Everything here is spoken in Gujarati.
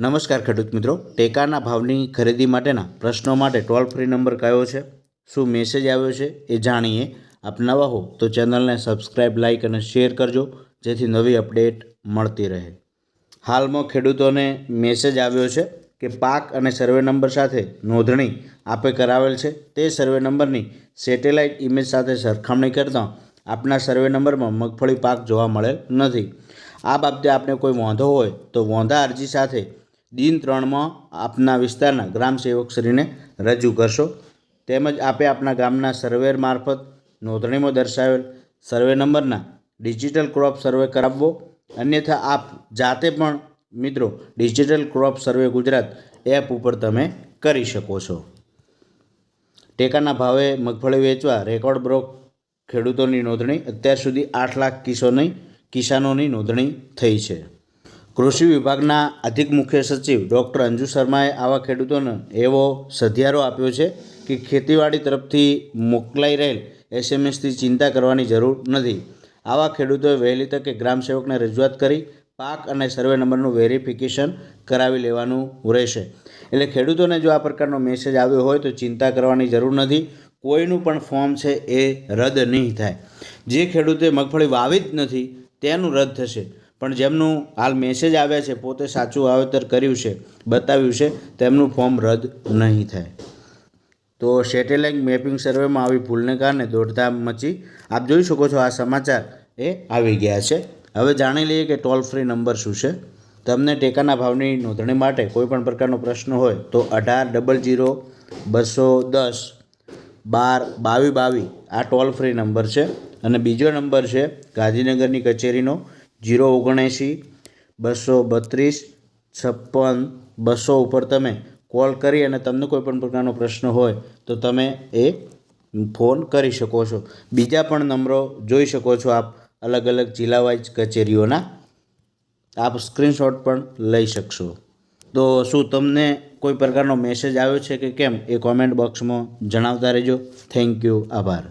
નમસ્કાર ખેડૂત મિત્રો. ટેકાના ભાવની ખરીદી માટેના પ્રશ્નો માટે ટોલ ફ્રી નંબર કયો છે? શું મેસેજ આવ્યો છે? એ જાણીએ. આપ નવા હો તો ચેનલને સબસ્ક્રાઈબ લાઇક અને શેર કરજો, જેથી નવી અપડેટ મળતી રહે. હાલમાં ખેડૂતોને મેસેજ આવ્યો છે કે પાક અને સર્વે નંબર સાથે નોંધણી આપે કરાવેલ છે. તે સર્વે નંબરની સેટેલાઇટ ઇમેજ સાથે સરખામણી કરતાં આપના સર્વે નંબરમાં મગફળી પાક જોવા મળેલ નથી. આ બાબતે આપને કોઈ વાંધો હોય તો વાંધા અરજી સાથે દિન ત્રણમાં આપના વિસ્તારના ગ્રામ સેવકશ્રીને રજૂ કરશો. તેમજ આપે આપના ગામના સર્વેર મારફત નોંધણીમાં દર્શાવેલ સર્વે નંબરના ડિજિટલ ક્રોપ સર્વે કરાવવો. અન્યથા આપ જાતે પણ મિત્રો digital crop survey Gujarat app ઉપર તમે કરી શકો છો. ટેકાના ભાવે મગફળી વેચવા રેકોર્ડ બ્રોક ખેડૂતોની નોંધણી. અત્યાર સુધી આઠ લાખ કિસોની કિસાનોની નોંધણી થઈ છે. કૃષિ વિભાગના અધિક મુખ્ય સચિવ ડૉક્ટર અંજુ શર્માએ આવા ખેડૂતોને એવો સધિયારો આપ્યો છે કે ખેતીવાડી તરફથી મોકલાઈ રહેલ એસએમએસથી ચિંતા કરવાની જરૂર નથી. આવા ખેડૂતોએ વહેલી તકે ગ્રામ સેવકને રજૂઆત કરી પાક અને સર્વે નંબરનું વેરિફિકેશન કરાવી લેવાનું રહેશે. એટલે ખેડૂતોને જો આ પ્રકારનો મેસેજ આવ્યો હોય તો ચિંતા કરવાની જરૂર નથી. કોઈનું પણ ફોર્મ છે એ રદ નહીં થાય. જે ખેડૂતે મગફળી વાવી જ નથી, તેનું રદ થશે. પણ જેમનું હાલ મેસેજ આવ્યા છે, પોતે સાચું વાવેતર કર્યું છે, બતાવ્યું છે, તેમનું ફોર્મ રદ નહીં થાય. તો સેટેલાઇટ મેપિંગ સર્વેમાં આવી ભૂલને કારણે દોડધામ મચી. આપ જોઈ શકો છો આ સમાચાર એ આવી ગયા છે. હવે જાણી લઈએ કે ટોલ ફ્રી નંબર શું છે. તમને ટેકાના ભાવની નોંધણી માટે કોઈપણ પ્રકારનો પ્રશ્ન હોય તો અઢાર ડબલ જીરો બસો દસ બાર બાવી બાવી આ ટોલ ફ્રી નંબર છે. અને બીજો નંબર છે ગાંધીનગરની કચેરીનો જીરો ઓગણએંસી બસો બત્રીસ, છપ્પન, બસો ઉપર તમે કોલ કરી અને તમને કોઈ પણ પ્રકારનો પ્રશ્ન હોય તો તમે એ ફોન કરી શકો છો. બીજા પણ નંબરો જોઈ શકો છો આપ અલગ અલગ જિલ્લા વાઇઝ કચેરીઓના. આપ સ્ક્રીનશોટ પણ લઈ શકશો. તો શું તમને કોઈ પ્રકારનો મેસેજ આવ્યો છે કે કેમ? એ કોમેન્ટ બોક્સમાં જણાવતા રહેજો. થેન્ક યુ આભાર.